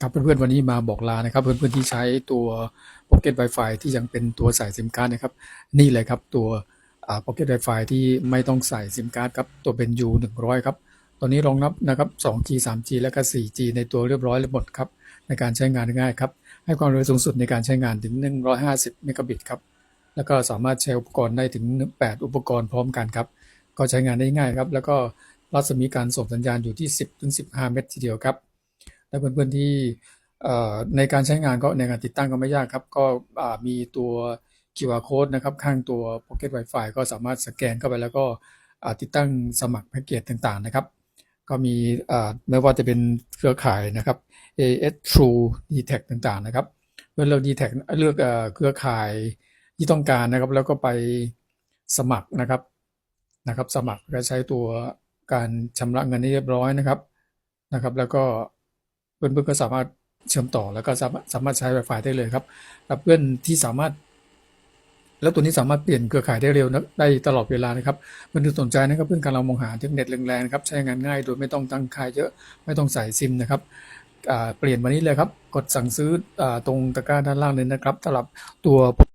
ครับเพื่อนๆวันนี้มาบอกลานะครับ เพื่อนๆที่ใช้ตัว Pocket Wi-Fi ที่ยังเป็นตัวใส่ซิมการ์ดนะครับ นี่เลยครับตัว Pocket Wi-Fi ที่ไม่ต้องใส่ซิมการ์ดครับตัวเป็น U 100ครับตอนนี้รองรับนะครับ 2G 3G และก็ 4G ในตัวเรียบร้อยแล้วหมดครับในการใช้งานง่ายครับ ให้ความเร็วสูงสุดในการใช้งานถึง 150เมกะบิตครับแล้วก็สามารถใช้อุปกรณ์ได้ถึง 8 อุปกรณ์พร้อมกันครับก็ใช้งานได้ง่ายครับแล้วก็รัศมีการส่งสัญญาณอยู่ที่ 10-15 เมตรทีเดียวครับ และเพื่อนๆที่ในการใช้งานก็ในการติดตั้งก็ไม่ยากครับ ก็มีตัว QR code นะครับข้างตัว Pocket Wi-Fi ก็สามารถสแกนเข้าไปแล้วก็ติดตั้งสมัครแพ็กเกจต่างๆนะครับ ก็มีไม่ว่าจะเป็นเครือข่ายนะครับ AS True d t a c ต่างๆนะครับเมื่อเรา d t a c เลือกเครือข่ายที่ต้องการนะครับ แล้วก็ไปสมัครนะครับนะครับ สมัครและใช้ตัวการชำระเงินให้เรียบร้อยนะครับนะครับ แล้วก็ เพื่อนๆก็สามารถเชื่อมต่อแล้วก็สามารถสามารถใช้ Wi-Fi ได้เลยครับกับเพื่อนที่สามารถ แล้วตัวนี้สามารถเปลี่ยนเครือข่ายได้เร็วนะได้ตลอดเวลานะครับเพื่อนที่สนใจนะครับเพื่อนกำลังมองหาเทคเน็ตแรงๆนะครับใช้งานง่ายโดยไม่ต้องตั้งค่ายเยอะไม่ต้องใส่ซิมนะครับเปลี่ยนวันนี้เลยครับ กดสั่งซื้ออตรงตะกร้าด้านล่างเลยนะครับสำหรับตัว